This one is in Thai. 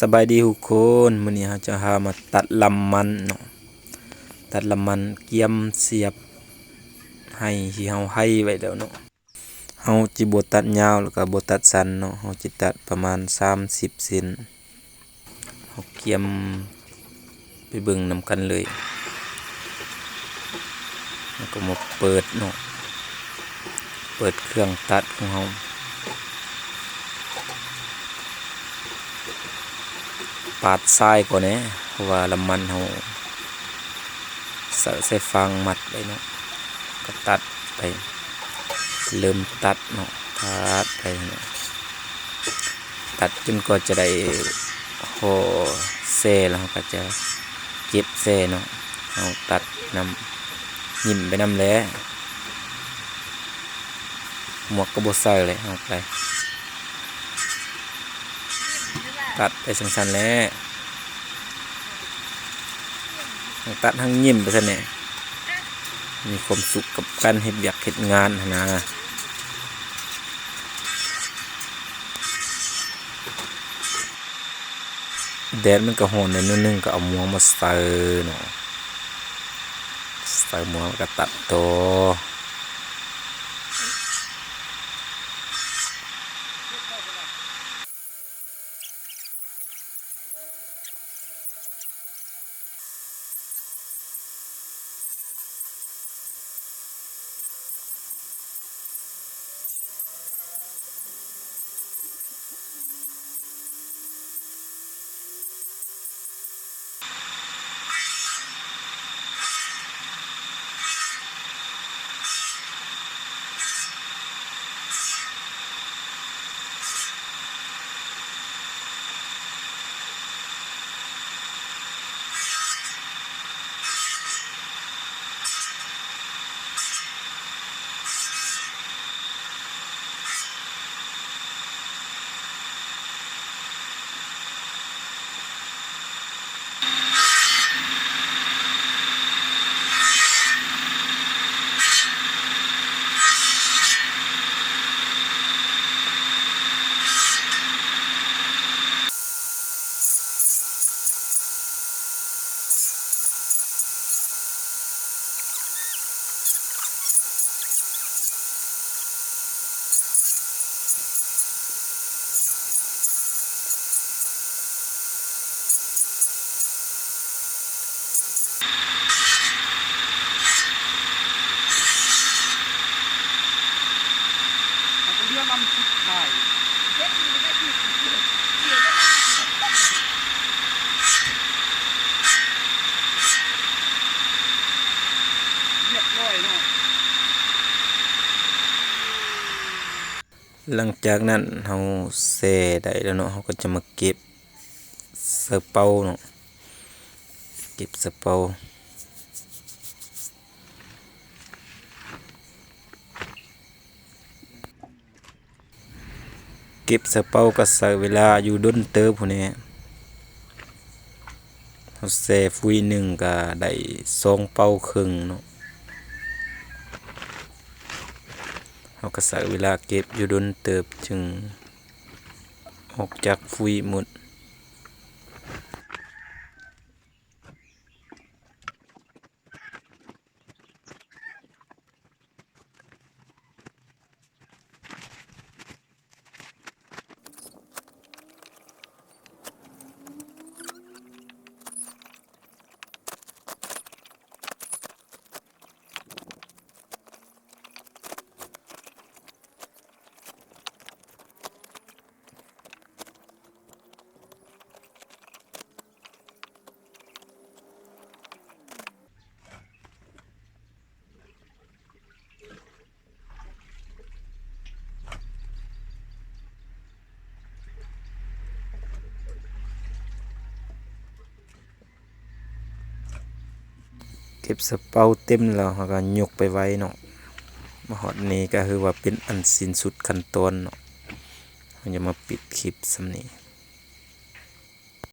สบายดีทุกคนมื้อนี้เราจะพามาตัดลำมันเนาะตัดลำมันเกียมเสียบให้ที่เฮาให้ไว้แล้วเนาะเฮาจิบ่ตัดยาวแล้วก็บ่ตัดสั้นเนาะเฮาจิตัดประมาณ 30เซนเฮาเกียมไปเบิ่งนํกันเลยแล้วก็มาเปิดเนาะเปิดเครื่องตัดของเฮาาดทรายก่อนแหนะเพราะว่าลำมันเขาใส่ใส่ฟางมัดไปเนาะก็ตัดไปเริ่มตัดเนาะตัดไปเนาะตัดจนกว่าจะได้โหเซ่แล้วเราก็จะเก็บเซ่เนาะเอาตัดนำยิ้มไปนำแล้วหมวกก็บใส่เลยเอาไปตัดไปสั้นๆแล้วทั้ง ตัดทั้งยิ้มไปซะเนี่ยมีความสุขกับการเห็ดเบียกเห็ดงานนะแดดมันก็ร้อนในนู่นึงก็เอามวงมาใส่เนาะใส่หมวกแล้วก็ตัดตัว หลังจากนั้นเราแซ่ได้แล้วเนาะเราก็จะมาเก็บสเปาเนาะเก็บสเปาเก็บสเปาก็ใช้เวลาอยู่ดนเติบพุ่นแหละเราแซ่ฟุยหนึ่งก็ได้สองเปาครึ่งเนาะ เราก็ใส่เวลาเก็บอยู่ดนเติบจึงออกจากฟุยหมด เก็บสะเปาเต็มแล้วเราก็ยกไปไว้เนาะมาหอดนี้ก็คือว่าเป็นอันสิ้นสุดขั้นตอนเนาะเราจะมาปิดคลิปสำนี้